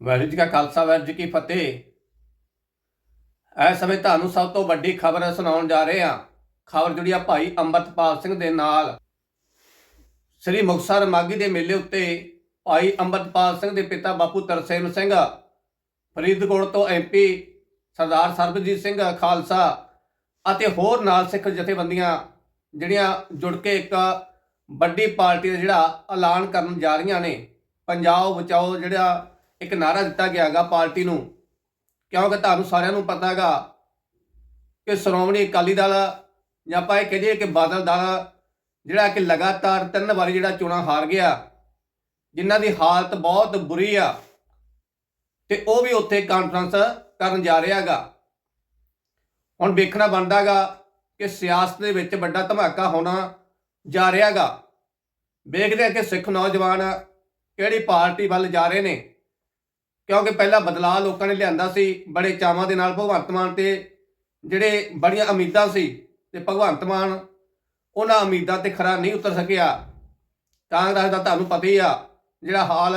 ਵਾਹਿਗੁਰੂ ਜੀ ਕਾ ਖਾਲਸਾ ਵਾਹਿਗੁਰੂ ਜੀ ਕੀ ਫਤਿਹ। ਇਸ ਸਮੇਂ ਤੁਹਾਨੂੰ ਸਭ ਤੋਂ ਵੱਡੀ ਖਬਰ ਸੁਣਾਉਣ ਜਾ ਰਹੇ ਹਾਂ। ਖਬਰ ਜੁੜੀ ਆ ਭਾਈ ਅੰਮ੍ਰਿਤਪਾਲ ਸਿੰਘ ਦੇ ਨਾਲ। ਸ੍ਰੀ ਮੁਕਤਸਰ ਮਾਗੀ ਦੇ ਮੇਲੇ ਉੱਤੇ ਭਾਈ ਅੰਮ੍ਰਿਤਪਾਲ ਸਿੰਘ ਦੇ ਪਿਤਾ ਬਾਪੂ ਤਰਸੇਮ ਸਿੰਘ, ਫਰੀਦਕੋਟ ਤੋਂ ਐਮਪੀ ਸਰਦਾਰ ਸਰਬਜੀਤ ਸਿੰਘ ਖਾਲਸਾ ਅਤੇ ਹੋਰ ਨਾਲ ਸਿੱਖ ਜਥੇਬੰਦੀਆਂ ਜਿਹੜੀਆਂ ਜੁੜ ਕੇ ਇੱਕ ਵੱਡੀ ਪਾਰਟੀ ਦਾ ਜਿਹੜਾ ਐਲਾਨ ਕਰਨ ਜਾ ਰਹੀਆਂ ਨੇ। ਪੰਜਾਬ ਬਚਾਓ ਜਿਹੜਾ ਇੱਕ ਨਾਰਾ ਦਿੱਤਾ ਗਿਆ ਹੈਗਾ ਪਾਰਟੀ ਨੂੰ। ਕਿਉਂਕਿ ਤੁਹਾਨੂੰ ਸਾਰਿਆਂ ਨੂੰ ਪਤਾ ਹੈਗਾ ਕਿ ਸ਼੍ਰੋਮਣੀ ਅਕਾਲੀ ਦਲ ਜਾਂ ਆਪਾਂ ਇਹ ਕਹੀਏ ਕਿ ਬਾਦਲ ਦਲ ਜਿਹੜਾ ਕਿ ਲਗਾਤਾਰ ਤਿੰਨ ਵਾਰੀ ਜਿਹੜਾ ਚੋਣਾਂ ਹਾਰ ਗਿਆ, ਜਿਨ੍ਹਾਂ ਦੀ ਹਾਲਤ ਬਹੁਤ ਬੁਰੀ ਆ ਤੇ ਉਹ ਵੀ ਉੱਥੇ ਕਾਨਫਰੰਸ ਕਰਨ ਜਾ ਰਿਹਾ ਹੈਗਾ। ਹੁਣ ਵੇਖਣਾ ਬਣਦਾਗਾ ਕਿ ਸਿਆਸਤ ਦੇ ਵਿੱਚ ਵੱਡਾ ਧਮਾਕਾ ਹੋਣਾ ਜਾ ਰਿਹਾ ਹੈਗਾ। ਵੇਖਦੇ ਆ ਕਿ ਸਿੱਖ ਨੌਜਵਾਨ ਕਿਹੜੀ ਪਾਰਟੀ ਵੱਲ ਜਾ ਰਹੇ ਨੇ। ਕਿਉਂਕਿ ਪਹਿਲਾਂ ਬਦਲਾਅ ਲੋਕਾਂ ਨੇ ਲਿਆਂਦਾ ਸੀ, ਬੜੇ ਚਾਵਾਂ ਦੇ ਨਾਲ ਭਗਵੰਤ ਮਾਨ ਤੇ ਜਿਹੜੇ ਬੜੀਆਂ ਉਮੀਦਾਂ ਸੀ ਤੇ ਭਗਵੰਤ ਮਾਨ ਉਹਨਾਂ ਉਮੀਦਾਂ ਤੇ ਖਰਾ ਨਹੀਂ ਉਤਰ ਸਕਿਆ। ਕਾਂਗਰਸ ਦਾ ਤੁਹਾਨੂੰ ਪਤਾ ਹੀ ਆ, ਜਿਹੜਾ ਹਾਲ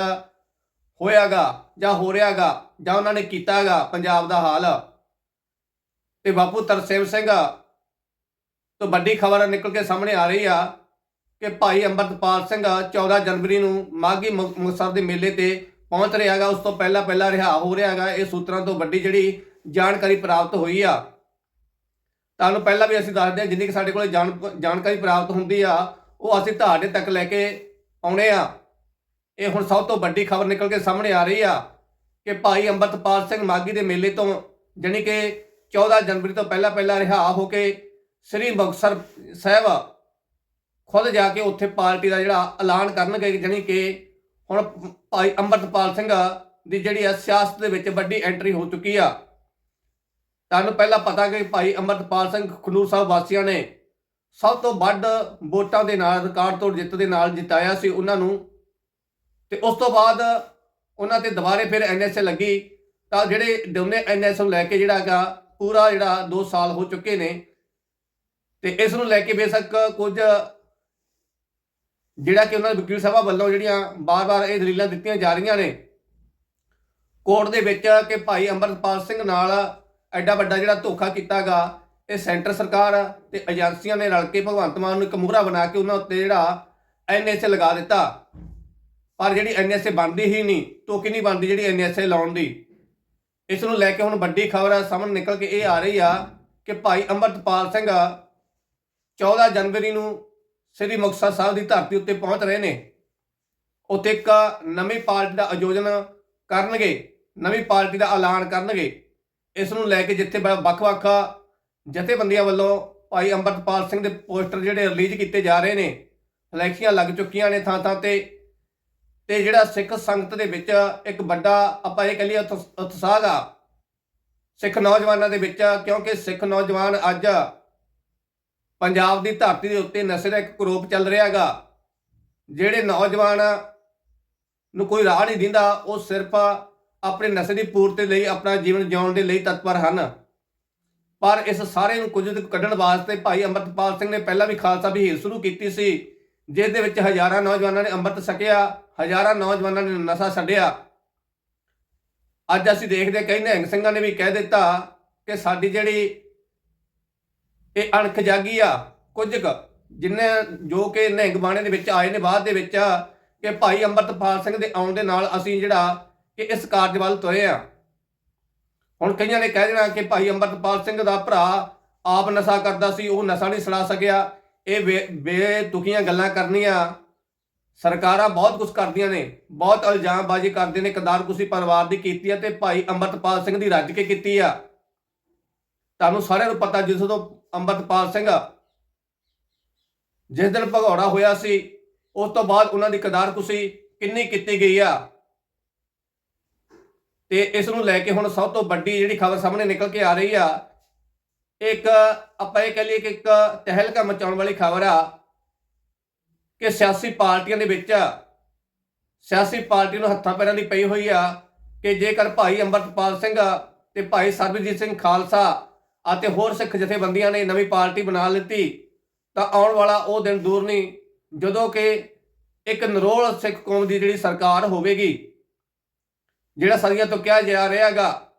ਹੋਇਆਗਾ ਜਾਂ ਹੋ ਰਿਹਾਗਾ ਜਾਂ ਉਹਨਾਂ ਨੇ ਕੀਤਾਗਾ ਪੰਜਾਬ ਦਾ ਹਾਲ। ਤੇ ਬਾਪੂ ਤਰਸੇਮ ਸਿੰਘ ਤੋਂ ਵੱਡੀ ਖਬਰ ਨਿਕਲ ਕੇ ਸਾਹਮਣੇ ਆ ਰਹੀ ਆ ਕਿ ਭਾਈ ਅੰਮ੍ਰਿਤਪਾਲ ਸਿੰਘ 14 ਜਨਵਰੀ ਨੂੰ ਮਾਘੀ ਮੁਕਤਸਰ ਦੇ ਮੇਲੇ ਤੇ ਪਹੁੰਚ ਰਿਹਾ ਹੈਗਾ, ਉਸ ਤੋਂ ਪਹਿਲਾਂ ਪਹਿਲਾਂ ਰਿਹਾ ਹੋ ਰਿਹਾ ਹੈਗਾ, ਇਹ ਸੂਤਰਾਂ ਤੋਂ ਵੱਡੀ ਜਿਹੜੀ ਜਾਣਕਾਰੀ ਪ੍ਰਾਪਤ ਹੋਈ ਆ। ਤੁਹਾਨੂੰ ਪਹਿਲਾਂ ਵੀ ਅਸੀਂ ਦੱਸਦੇ ਹਾਂ, ਜਿੰਨੀ ਕਿ ਸਾਡੇ ਕੋਲ ਜਾਣ ਜਾਣਕਾਰੀ ਪ੍ਰਾਪਤ ਹੁੰਦੀ ਆ, ਉਹ ਅਸੀਂ ਤੁਹਾਡੇ ਤੱਕ ਲੈ ਕੇ ਆਉਣੇ ਆ। ਇਹ ਹੁਣ ਸਭ ਤੋਂ ਵੱਡੀ ਖਬਰ ਨਿਕਲ ਕੇ ਸਾਹਮਣੇ ਆ ਰਹੀ ਆ ਕਿ ਭਾਈ ਅੰਮ੍ਰਿਤਪਾਲ ਸਿੰਘ ਮਾਗੀ ਦੇ ਮੇਲੇ ਤੋਂ, ਜਾਣੀ ਕਿ 14 ਜਨਵਰੀ ਤੋਂ ਪਹਿਲਾਂ ਪਹਿਲਾਂ ਰਿਹਾ ਹੋ ਕੇ ਸ੍ਰੀ ਮੁਕਤਸਰ ਸਾਹਿਬ ਖੁਦ ਜਾ ਕੇ ਉੱਥੇ ਪਾਰਟੀ ਦਾ ਜਿਹੜਾ ਐਲਾਨ ਕਰਨਗੇ, ਜਾਣੀ ਕਿ ਹੁਣ ਭਾਈ ਅੰਮ੍ਰਿਤਪਾਲ ਸਿੰਘ ਦੀ ਜਿਹੜੀ ਆ ਸਿਆਸਤ ਦੇ ਵਿੱਚ ਵੱਡੀ ਐਂਟਰੀ ਹੋ ਚੁੱਕੀ ਆ। ਤੁਹਾਨੂੰ ਪਹਿਲਾਂ ਪਤਾ ਕਿ ਭਾਈ ਅੰਮ੍ਰਿਤਪਾਲ ਸਿੰਘ ਖਨੂਰ ਸਾਹਿਬ ਵਾਸੀਆਂ ਨੇ ਸਭ ਤੋਂ ਵੱਧ ਵੋਟਾਂ ਦੇ ਨਾਲ ਰਿਕਾਰਡ ਤੋੜ ਜਿੱਤ ਦੇ ਨਾਲ ਜਿਤਾਇਆ ਸੀ ਉਹਨਾਂ ਨੂੰ। ਤੇ ਉਸ ਤੋਂ ਬਾਅਦ ਉਹਨਾਂ ਤੇ ਦੁਬਾਰੇ ਫਿਰ ਐਨਐਸਏ ਲੱਗੀ। ਤਾਂ ਜਿਹੜੇ ਦੋਨੇ ਐਨਐਸ ਨੂੰ ਲੈ ਕੇ ਜਿਹੜਾ ਹੈਗਾ, ਪੂਰਾ ਜਿਹੜਾ 2 ਸਾਲ ਹੋ ਚੁੱਕੇ ਨੇ। ਤੇ ਇਸ ਨੂੰ ਲੈ ਕੇ ਬੇਸ਼ੱਕ ਕੁਝ ਜਿਹੜਾ ਕਿ ਉਹਨਾਂ ਦੇ ਵਕੀਲ ਸਭਾ ਵੱਲੋਂ ਜਿਹੜੀਆਂ ਬਾਰ-ਬਾਰ ਇਹ ਦਲੀਲਾਂ ਦਿੱਤੀਆਂ ਜਾ ਰਹੀਆਂ ਨੇ, ਕੋਰਟ ਦੇ ਵਿੱਚ ਕਿ ਭਾਈ ਅੰਮ੍ਰਿਤਪਾਲ ਸਿੰਘ ਨਾਲ ਐਡਾ ਵੱਡਾ ਜਿਹੜਾ ਧੋਖਾ ਕੀਤਾਗਾ, ਇਹ ਸੈਂਟਰ ਸਰਕਾਰ ਤੇ ਏਜੰਸੀਆਂ ਨੇ ਰਲ ਕੇ ਭਗਵੰਤ ਮਾਨ ਨੂੰ ਇੱਕ ਮੂਹਰਾ ਬਣਾ ਕੇ ਉਹਨਾਂ ਉੱਤੇ ਜਿਹੜਾ ਐਨਐਸਏ ਲਗਾ ਦਿੱਤਾ। ਪਰ ਜਿਹੜੀ ਐਨਐਸਏ ਬਣਦੀ ਹੀ ਨਹੀਂ ਟੋਕੀ ਨਹੀਂ ਬਣਦੀ ਜਿਹੜੀ ਐਨਐਸਏ ਲਾਉਣ ਦੀ। ਇਸ ਨੂੰ ਲੈ ਕੇ ਹੁਣ ਵੱਡੀ ਖਬਰ ਸਾਹਮਣੇ ਨਿਕਲ ਕੇ ਇਹ ਆ ਰਹੀ ਆ ਕਿ ਭਾਈ ਅੰਮ੍ਰਿਤਪਾਲ ਸਿੰਘ 14 ਜਨਵਰੀ ਨੂੰ ਸ੍ਰੀ ਮੁਕਤਸਰ ਸਾਹਿਬ ਦੀ ਧਰਤੀ ਉੱਤੇ ਪਹੁੰਚ ਰਹੇ ਨੇ। ਉੱਥੇ ਇੱਕ ਨਵੀਂ ਪਾਰਟੀ ਦਾ ਆਯੋਜਨ ਕਰਨਗੇ, ਨਵੀਂ ਪਾਰਟੀ ਦਾ ਐਲਾਨ ਕਰਨਗੇ। ਇਸ ਨੂੰ ਲੈ ਕੇ ਜਿੱਥੇ ਬ- ਵੱਖ-ਵੱਖ ਜਥੇਬੰਦੀਆਂ ਵੱਲੋਂ ਭਾਈ ਅੰਮ੍ਰਿਤਪਾਲ ਸਿੰਘ ਦੇ ਪੋਸਟਰ ਜਿਹੜੇ ਰਿਲੀਜ਼ ਕੀਤੇ ਜਾ ਰਹੇ ਨੇ, ਫਲੈਕਸੀਆਂ ਲੱਗ ਚੁੱਕੀਆਂ ਨੇ ਥਾਂ ਥਾਂ ਤੇ। ਤੇ ਜਿਹੜਾ ਸਿੱਖ ਸੰਗਤ ਦੇ ਵਿੱਚ ਇੱਕ ਵੱਡਾ, ਆਪਾਂ ਇਹ ਕਹੀਏ ਉਤਸ- ਉਤਸ਼ਾਹ ਆ ਸਿੱਖ ਨੌਜਵਾਨਾਂ ਦੇ ਵਿੱਚ, ਕਿਉਂਕਿ ਸਿੱਖ ਨੌਜਵਾਨ ਅੱਜ ਪੰਜਾਬ ਦੀ ਧਰਤੀ ਦੇ ਉੱਤੇ ਨਸ਼ੇ ਦਾ ਇੱਕ ਕਰੋਪ ਚੱਲ ਰਿਹਾ ਹੈਗਾ ਜਿਹੜੇ ਨੌਜਵਾਨ ਨੂੰ ਕੋਈ ਰਾਹ ਨਹੀਂ ਦਿੰਦਾ, ਉਹ ਸਿਰਫ ਆਪਣੇ ਨਸ਼ੇ ਦੀ ਪੂਰਤੀ ਲਈ, ਆਪਣਾ ਜੀਵਨ ਜਿਉਣ ਦੇ ਲਈ ਤਤਪਰ ਹਨ। ਪਰ ਇਸ ਸਾਰੇ ਨੂੰ ਕੁਝ ਕੱਢਣ ਵਾਸਤੇ ਭਾਈ ਅੰਮ੍ਰਿਤਪਾਲ ਸਿੰਘ ਨੇ ਪਹਿਲਾਂ ਵੀ ਖਾਲਸਾ ਵਿਹੀਰ ਸ਼ੁਰੂ ਕੀਤੀ ਸੀ, ਜਿਸ ਦੇ ਵਿੱਚ ਹਜ਼ਾਰਾਂ ਨੌਜਵਾਨਾਂ ਨੇ ਅੰਮ੍ਰਿਤ ਛਕਿਆ, ਹਜ਼ਾਰਾਂ ਨੌਜਵਾਨਾਂ ਨੇ ਨਸ਼ਾ ਛੱਡਿਆ। ਅੱਜ ਅਸੀਂ ਦੇਖਦੇ ਹਾਂ ਕਈ ਨਿਹੰਗ ਸਿੰਘਾਂ ਨੇ ਵੀ ਕਹਿ ਦਿੱਤਾ ਕਿ ਸਾਡੀ ਜਿਹੜੀ ਇਹ ਅਣਖ ਜਾਗੀ ਆ, ਕੁਝ ਕੁ। ਜਿੰਨੇ ਜੋ ਕਿ ਨਿਹੰਗ ਬਾਣੇ ਦੇ ਵਿੱਚ ਆਏ ਨੇ ਬਾਅਦ ਦੇ ਵਿੱਚ ਕਿ ਭਾਈ ਅੰਮ੍ਰਿਤਪਾਲ ਸਿੰਘ ਦੇ ਆਉਣ ਦੇ ਨਾਲ ਅਸੀਂ ਜਿਹੜਾ ਕਿ ਇਸ ਕਾਰਜ ਵੱਲ ਤੁਰੇ ਆ। ਹੁਣ ਕਈਆਂ ਨੇ ਕਹਿ ਦੇਣਾ ਕਿ ਭਾਈ ਅੰਮ੍ਰਿਤਪਾਲ ਸਿੰਘ ਦਾ ਭਰਾ ਆਪ ਨਸ਼ਾ ਕਰਦਾ ਸੀ, ਉਹ ਨਸ਼ਾ ਨਹੀਂ ਛੁਡਾ ਸਕਿਆ। ਇਹ ਬੇ- ਬੇਤੁਕੀਆਂ ਗੱਲਾਂ ਕਰਨੀਆਂ। ਸਰਕਾਰਾਂ ਬਹੁਤ ਕੁਝ ਕਰਦੀਆਂ ਨੇ, ਬਹੁਤ ਇਲਜ਼ਾਮਬਾਜ਼ੀ ਕਰਦੇ ਨੇ ਕਦਾਰਕੁਸ਼ੀ ਪਰਿਵਾਰ ਦੀ ਕੀਤੀ ਆ ਤੇ ਭਾਈ ਅੰਮ੍ਰਿਤਪਾਲ ਸਿੰਘ ਦੀ ਰੱਜ ਕੇ ਕੀਤੀ ਆ। ਤੁਹਾਨੂੰ ਸਾਰਿਆਂ ਨੂੰ ਪਤਾ ਜਿਸ ਤੋਂ ਅੰਮ੍ਰਿਤਪਾਲ ਸਿੰਘ। ਜਿਸ ਦਿਨ ਭਗੌੜਾ ਹੋਇਆ ਸੀ, ਉਸ ਤੋਂ ਬਾਅਦ ਉਹਨਾਂ ਦੀ ਕਦਾਰਕੁਸ਼ੀ ਕਿੰਨੀ ਕੀਤੀ ਗਈ ਆ? ਤੇ ਇਸ ਨੂੰ ਲੈ ਕੇ ਹੁਣ ਸਭ ਤੋਂ ਵੱਡੀ ਜਿਹੜੀ ਖਬਰ ਸਾਹਮਣੇ ਨਿਕਲ ਕੇ ਆ ਰਹੀ ਆ, ਇੱਕ ਆਪਾਂ ਇਹ ਕਹ ਲਈਏ ਕਿ ਇੱਕ ਤਹਿਲਕਾ ਮਚਾਉਣ ਵਾਲੀ ਖਬਰ ਆ ਕਿ ਸਿਆਸੀ ਪਾਰਟੀਆਂ ਦੇ ਵਿੱਚ ਸਿਆਸੀ ਪਾਰਟੀ ਨੂੰ ਹੱਥਾਂ ਪੈਰਾਂ ਦੀ ਪਈ ਹੋਈ ਆ ਕਿ ਜੇਕਰ ਭਾਈ ਅੰਮ੍ਰਿਤਪਾਲ ਸਿੰਘ ਤੇ ਭਾਈ ਸਰਬਜੀਤ ਸਿੰਘ ਖਾਲਸਾ ਅਤੇ ਹੋਰ ਸਿੱਖ ਜਥੇਬੰਦੀਆਂ ਨੇ ਨਵੀਂ ਪਾਰਟੀ ਬਣਾ ਲਿੱਤੀ, ਤਾਂ ਆਉਣ ਵਾਲਾ ਉਹ ਦਿਨ ਦੂਰ ਨਹੀਂ, ਜਦੋਂ ਕਿ ਇੱਕ ਨਰੋਲ ਸਿੱਖ ਕੌਮ ਦੀ ਜਿਹੜੀ ਸਰਕਾਰ ਹੋਵੇਗੀ, ਜਿਹੜਾ ਸਦੀਆਂ ਤੋਂ ਕਿਹਾ ਜਾ ਰਿਹਾ ਹੈਗਾ,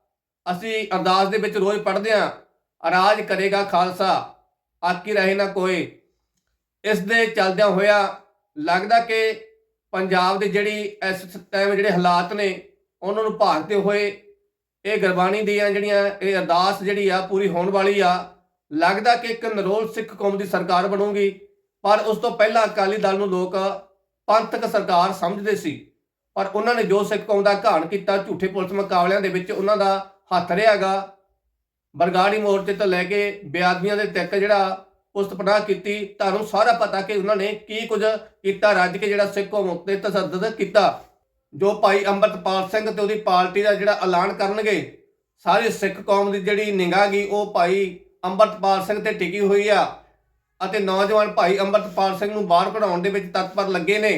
ਅਸੀਂ ਅਰਦਾਸ ਦੇ ਵਿੱਚ ਰੋਜ਼ ਪੜ੍ਹਦੇ ਹਾਂ ਰਾਜ ਕਰੇਗਾ ਖਾਲਸਾ ਆਕੀ ਰਹੇ ਨਾ ਕੋਈ। ਇਸ ਦੇ ਚੱਲਦਿਆਂ ਹੋਇਆ ਲੱਗਦਾ ਕਿ ਪੰਜਾਬ ਦੇ ਜਿਹੜੀ ਇਸ ਟਾਈਮ ਜਿਹੜੇ ਹਾਲਾਤ ਨੇ, ਉਹਨਾਂ ਨੂੰ ਭਾਲਦੇ ਹੋਏ ਇਹ ਗੁਰਬਾਣੀ ਦੀਆਂ ਜਿਹੜੀਆਂ ਇਹ ਅਰਦਾਸ ਜਿਹੜੀ ਆ, ਪੂਰੀ ਹੋਣ ਵਾਲੀ ਆ, ਲੱਗਦਾ ਕਿ ਇੱਕ ਨਰੋਲ ਸਿੱਖ ਕੌਮ ਦੀ ਸਰਕਾਰ ਬਣੂਗੀ, ਪਰ ਉਸ ਤੋਂ ਪਹਿਲਾਂ ਅਕਾਲੀ ਦਲ ਨੂੰ ਲੋਕ ਪੰਥਕ ਸਰਕਾਰ ਸਮਝਦੇ ਸੀ। ਪਰ ਉਹਨਾਂ ਨੇ ਜੋ ਸਿੱਖ ਕੌਮ ਦਾ ਘਾਣ ਕੀਤਾ, ਝੂਠੇ ਪੁਲਿਸ ਮੁਕਾਬਲਿਆਂ ਦੇ ਵਿੱਚ ਉਹਨਾਂ ਦਾ ਹੱਥ ਰਿਹਾਗਾ। ਬਰਗਾੜੀ ਮੋਰਚੇ ਤੋਂ ਲੈ ਕੇ ਬਿਆਦਮੀਆਂ ਦੇ ਤੱਕ ਜਿਹੜਾ ਉਸਤਪਨਾਹ ਕੀਤੀ, ਤੁਹਾਨੂੰ ਸਾਰਾ ਪਤਾ ਕਿ ਉਹਨਾਂ ਨੇ ਕੀ ਕੁਝ ਕੀਤਾ, ਰੱਜ ਕੇ ਜਿਹੜਾ ਸਿੱਖ ਕੌਮ ਉੱਤੇ ਤਸੱਦਦ ਕੀਤਾ। ਜੋ ਭਾਈ ਅੰਮ੍ਰਿਤਪਾਲ ਸਿੰਘ ਤੇ ਉਹਦੀ ਪਾਰਟੀ ਦਾ ਜਿਹੜਾ ਐਲਾਨ ਕਰਨਗੇ, ਸਾਰੀ ਸਿੱਖ ਕੌਮ ਦੀ ਜਿਹੜੀ ਨਿਗਾਹ ਗਈ ਉਹ ਭਾਈ ਅੰਮ੍ਰਿਤਪਾਲ ਸਿੰਘ ਤੇ ਟਿਕੀ ਹੋਈ ਆ ਅਤੇ ਨੌਜਵਾਨ ਭਾਈ ਅੰਮ੍ਰਿਤਪਾਲ ਸਿੰਘ ਨੂੰ ਬਾਹਰ ਕਢਾਉਣ ਦੇ ਵਿੱਚ ਤਤਪਰ ਲੱਗੇ ਨੇ।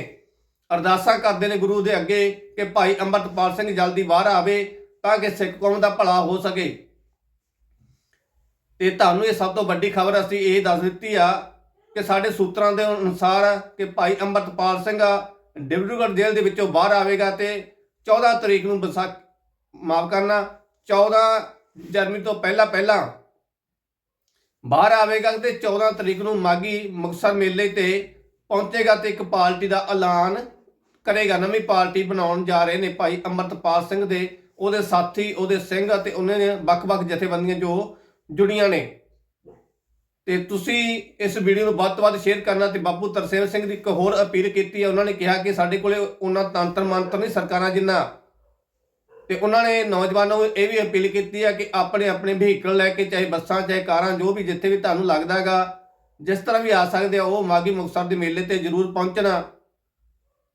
ਅਰਦਾਸਾਂ ਕਰਦੇ ਨੇ ਗੁਰੂ ਦੇ ਅੱਗੇ ਕਿ ਭਾਈ ਅੰਮ੍ਰਿਤਪਾਲ ਸਿੰਘ ਜਲਦੀ ਬਾਹਰ ਆਵੇ ਤਾਂ ਕਿ ਸਿੱਖ ਕੌਮ ਦਾ ਭਲਾ ਹੋ ਸਕੇ। ਤੇ ਤੁਹਾਨੂੰ ਇਹ ਸਭ ਤੋਂ ਵੱਡੀ ਖਬਰ ਅਸੀਂ ਇਹ ਦੱਸ ਦਿੱਤੀ ਆ ਕਿ ਸਾਡੇ ਸੂਤਰਾਂ ਦੇ ਅਨੁਸਾਰ ਕਿ ਭਾਈ ਅੰਮ੍ਰਿਤਪਾਲ ਸਿੰਘ ਡਿਬਰੂਗੜ੍ਹ ਜੇਲ੍ਹ ਦੇ ਵਿੱਚੋਂ ਬਾਹਰ ਆਵੇਗਾ ਤੇ 14 ਤਰੀਕ ਨੂੰ ਵਿਸਾਖ ਮਾਫ ਕਰਨਾ 14 ਜਨਵਰੀ ਤੋਂ ਪਹਿਲਾਂ ਪਹਿਲਾਂ ਬਾਹਰ ਆਵੇਗਾ ਤੇ 14 ਤਰੀਕ ਨੂੰ ਮਾਗੀ ਮੁਕਤਸਰ ਮੇਲੇ ਤੇ ਪਹੁੰਚੇਗਾ ਤੇ ਇੱਕ ਪਾਰਟੀ ਦਾ ਐਲਾਨ ਕਰੇਗਾ। ਨਵੀਂ ਪਾਰਟੀ ਬਣਾਉਣ ਜਾ ਰਹੇ ਨੇ ਭਾਈ ਅੰਮ੍ਰਿਤਪਾਲ ਸਿੰਘ ਦੇ, ਉਹਦੇ ਸਾਥੀ, ਉਹਦੇ ਸਿੰਘ ਅਤੇ ਉਹਨਾਂ ਦੇ ਵੱਖ-ਵੱਖ ਜਥੇਬੰਦੀਆਂ ਜੋ ਜੁੜੀਆਂ ਨੇ। ਤੇ ਤੁਸੀਂ ਇਸ ਵੀਡੀਓ ਨੂੰ ਵੱਧ ਤੋਂ ਵੱਧ ਸ਼ੇਅਰ ਕਰਨਾ ਤੇ ਬਾਪੂ ਤਰਸੇਮ ਸਿੰਘ ਦੀ ਇੱਕ ਹੋਰ ਅਪੀਲ ਕੀਤੀ ਹੈ, ਉਹਨਾਂ ਨੇ ਕਿਹਾ ਕਿ ਸਾਡੇ ਕੋਲੇ ਉਹਨਾਂ ਤੰਤਰ ਮੰਤਰ ਨਹੀਂ, ਸਰਕਾਰਾਂ ਜਿੰਨਾ। ਤੇ ਉਹਨਾਂ ਨੇ ਨੌਜਵਾਨਾਂ ਨੂੰ ਇਹ ਵੀ ਅਪੀਲ ਕੀਤੀ ਹੈ ਕਿ ਆਪਣੇ ਆਪਣੇ ਵਹੀਕਲ ਲੈ ਕੇ, ਚਾਹੇ ਬੱਸਾਂ, ਚਾਹੇ ਕਾਰਾਂ, ਜੋ ਵੀ ਜਿੱਥੇ ਵੀ ਤੁਹਾਨੂੰ ਲੱਗਦਾ ਹੈਗਾ, ਜਿਸ ਤਰ੍ਹਾਂ ਵੀ ਆ ਸਕਦੇ ਆ, ਉਹ ਮਾਗੀ ਮੁਕਤਸਰ ਦੇ ਮੇਲੇ ਤੇ ਜ਼ਰੂਰ ਪਹੁੰਚਣਾ।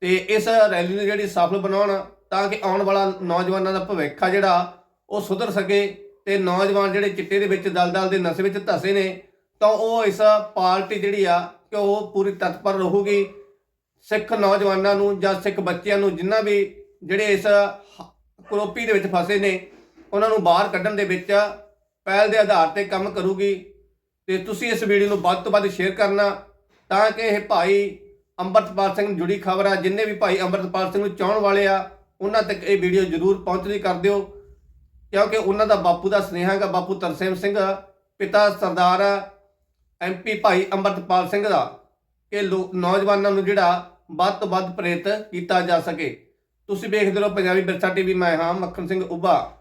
ਤੇ ਇਸ ਰੈਲੀ ਨੂੰ ਜਿਹੜੀ ਸਫਲ ਬਣਾਉਣ, ਤਾਂ ਕਿ ਆਉਣ ਵਾਲਾ ਨੌਜਵਾਨਾਂ ਦਾ ਭਵਿੱਖ ਆ ਜਿਹੜਾ, ਉਹ ਸੁਧਰ ਸਕੇ ਤੇ ਨੌਜਵਾਨ ਜਿਹੜੇ ਚਿੱਟੇ ਦੇ ਵਿੱਚ, ਦਲਦਲ ਦੇ ਨਸ਼ੇ ਵਿੱਚ ਧਸੇ ਨੇ ਤਾਂ ਉਹ ਇਸ ਪਾਰਟੀ ਜਿਹੜੀ ਆ, ਕਿ ਉਹ ਪੂਰੀ ਤਤਪਰ ਰਹੂਗੀ। ਸਿੱਖ ਨੌਜਵਾਨਾਂ ਨੂੰ ਜਾਂ ਸਿੱਖ ਬੱਚਿਆਂ ਨੂੰ ਜਿੰਨਾ ਵੀ ਜਿਹੜੇ ਇਸ ਕਰੋਪੀ ਦੇ ਵਿੱਚ ਫਸੇ ਨੇ, ਉਹਨਾਂ ਨੂੰ ਬਾਹਰ ਕੱਢਣ ਦੇ ਵਿੱਚ ਪਹਿਲ ਦੇ ਆਧਾਰ ਤੇ ਕੰਮ ਕਰੂਗੀ। ਤੇ ਤੁਸੀਂ ਇਸ ਵੀਡੀਓ ਨੂੰ ਵੱਧ ਤੋਂ ਵੱਧ ਸ਼ੇਅਰ ਕਰਨਾ, ਤਾਂ ਕਿ ਇਹ ਭਾਈ ਅੰਮ੍ਰਿਤਪਾਲ ਸਿੰਘ ਜੁੜੀ ਖਬਰ ਆ। ਜਿੰਨੇ ਵੀ ਭਾਈ ਅੰਮ੍ਰਿਤਪਾਲ ਸਿੰਘ ਨੂੰ ਚਾਹਣ ਵਾਲੇ ਆ, ਉਹਨਾਂ ਤੱਕ ਇਹ ਵੀਡੀਓ ਜ਼ਰੂਰ ਪਹੁੰਚਦੀ ਕਰ ਦਿਓ। ਕਿਉਂਕਿ ਉਹਨਾਂ ਦਾ ਬਾਪੂ ਦਾ ਸੁਨੇਹਾ ਹੈਗਾ, ਬਾਪੂ ਤਰਸੇਮ ਸਿੰਘ, ਪਿਤਾ ਸਰਦਾਰ ਐਮਪੀ ਭਾਈ ਅੰਮ੍ਰਿਤਪਾਲ ਸਿੰਘ ਦਾ ਕਿ ਲੋ- ਨੌਜਵਾਨਾਂ ਨੂੰ ਜਿਹੜਾ ਵੱਧ ਤੋਂ ਵੱਧ ਪ੍ਰੇਰਿਤ ਕੀਤਾ ਜਾ ਸਕੇ। ਤੁਸੀਂ ਵੇਖਦੇ ਰਹੋ ਪੰਜਾਬੀ ਬਿਰਸਾ ਟੀਵੀ, ਮੈਂ ਹਾਂ ਮੱਖਣ ਸਿੰਘ ਉੱਭਾ